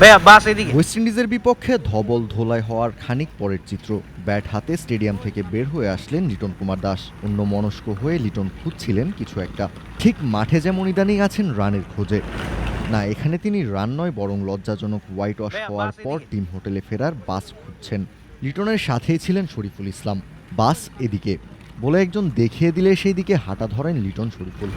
ভাইয়া বাস এদিকে। ওয়েস্ট ইন্ডিজের বিপক্ষে ধবল ধোলাই হওয়ার খানিক পরের চিত্র। ব্যাট হাতে স্টেডিয়াম থেকে বের হয়ে আসলেন লিটন কুমার দাস। অন্য মনস্ক হয়ে লিটন খুঁজছিলেন কিছু একটা। ঠিক মাঠে যেমন ইদানিং আছেন রানের খোঁজে। না এখানে তিনি রান নয় বরং লজ্জাজনক হোয়াইট ওয়াশ হওয়ার পর টিম হোটেলে ফেরার বাস খুঁজছেন। লিটনের সাথেই ছিলেন শরীফুল ইসলাম। বাস এদিকে। বলে একজন দেখিয়ে দিলে সেই দিকে হাঁটা ধরেন লিটন শরীফুল।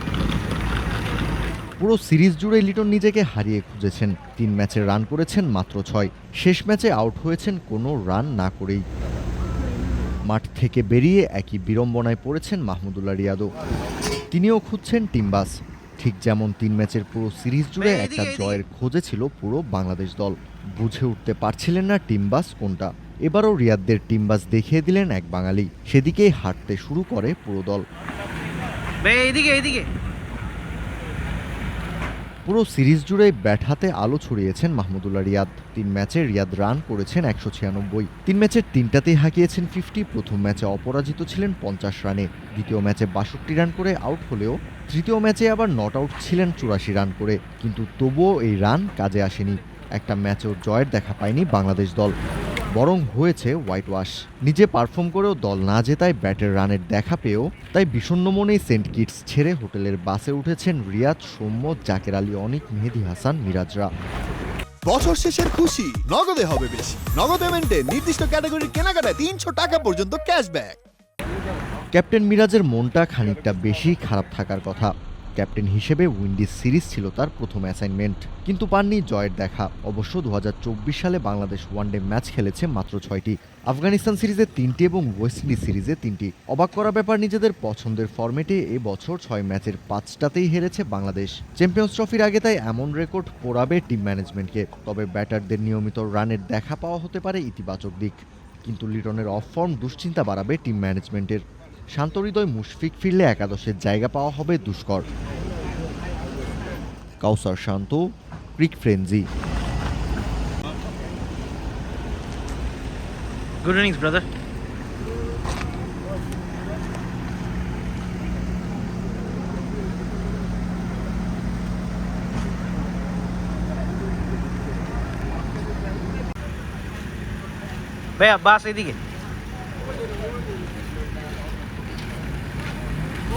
পুরো সিরিজ জুড়ে লিটন নিজেকে হারিয়ে খুঁজেছেন। তিন ম্যাচে রান করেছেন মাত্র ছয়। শেষ ম্যাচে আউট হয়েছেন কোনো রান না করেই। মাঠ থেকে বেরিয়ে একই বিড়ম্বনায় পড়েছেন মাহমুদুল্লাহ রিয়াদও তিনিও খুঁজছেন টিমবাস। ঠিক যেমন তিন ম্যাচের পুরো সিরিজ জুড়ে একটা জয়ের খোঁজে ছিল পুরো বাংলাদেশ দল। বুঝে উঠতে পারছিলেন না টিমবাস কোনটা। এবারও রিয়াদদের টিমবাস দেখিয়ে দিলেন এক বাঙালি। সেদিকেই হাঁটতে শুরু করে পুরো দল। ভাইয়া এদিকে এদিকে পুরো সিরিজ জুড়ে ব্যাট হাতে আলো ছড়িয়েছেন মাহমুদুল্লাহ রিয়াদ। তিন ম্যাচে রিয়াদ রান করেছেন একশো ছিয়ানব্বই। তিন ম্যাচের তিনটাতেই হাঁকিয়েছেন ফিফটি। প্রথম ম্যাচে অপরাজিত ছিলেন পঞ্চাশ রানে। দ্বিতীয় ম্যাচে বাষট্টি রান করে আউট হলেও তৃতীয় ম্যাচে আবার নট আউট ছিলেন চুরাশি রান করে। কিন্তু তবুও এই রান কাজে আসেনি। একটা ম্যাচেও জয়ের দেখা পায়নি বাংলাদেশ দল। বরং হয়েছে হোয়াইট ওয়াশ নিজে পারফর্ম করেও দল না জেতায় ব্যাটের রানের দেখা পেয়েও তাই বিষণ্ণ মনেই সেন্ট কিটস ছেড়ে হোটেলের বাসে উঠেছেন রিয়াদ সৌম্য জাকের আলী অনিক মেহেদি হাসান মিরাজরা। বছর শেষের খুশি নগদে হবে বেশি। নগদ পেমেন্টে নির্দিষ্ট ক্যাটাগরির কেনাকাটায় তিনশো টাকা পর্যন্ত ক্যাশব্যাক ক্যাপ্টেন মিরাজের মনটা খানিকটা বেশি খারাপ থাকার কথা। ক্যাপ্টেন হিসেবে উইন্ডিজ সিরিজ ছিল তার প্রথম অ্যাসাইনমেন্ট। কিন্তু পাননি জয়ের দেখা। অবশ্য দু হাজার চব্বিশ সালে বাংলাদেশ ওয়ানডে ম্যাচ খেলেছে মাত্র ছয়টি। আফগানিস্তান সিরিজে তিনটি এবং ওয়েস্ট ইন্ডিজ সিরিজে তিনটি। অবাক করা ব্যাপার, নিজেদের পছন্দের ফরম্যাটে এ বছর ছয় ম্যাচের পাঁচটাতেই হেরেছে বাংলাদেশ। চ্যাম্পিয়ন্স ট্রফির আগে তাই এমন রেকর্ড পোড়াবে টিম ম্যানেজমেন্টকে। তবে ব্যাটারদের নিয়মিত রানের দেখা পাওয়া হতে পারে ইতিবাচক দিক। কিন্তু লিটনের অফ ফর্ম দুশ্চিন্তা বাড়াবে টিম ম্যানেজমেন্টের। শান্ত হৃদয় মুশফিক ফিরলে একাদশের জায়গা পাওয়া হবে দুষ্কর। Kawsar Shanto, cric frenzy good innings brother ভাইয়া, বাস এদিকে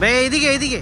ভাইয়া এদিকে এদিকে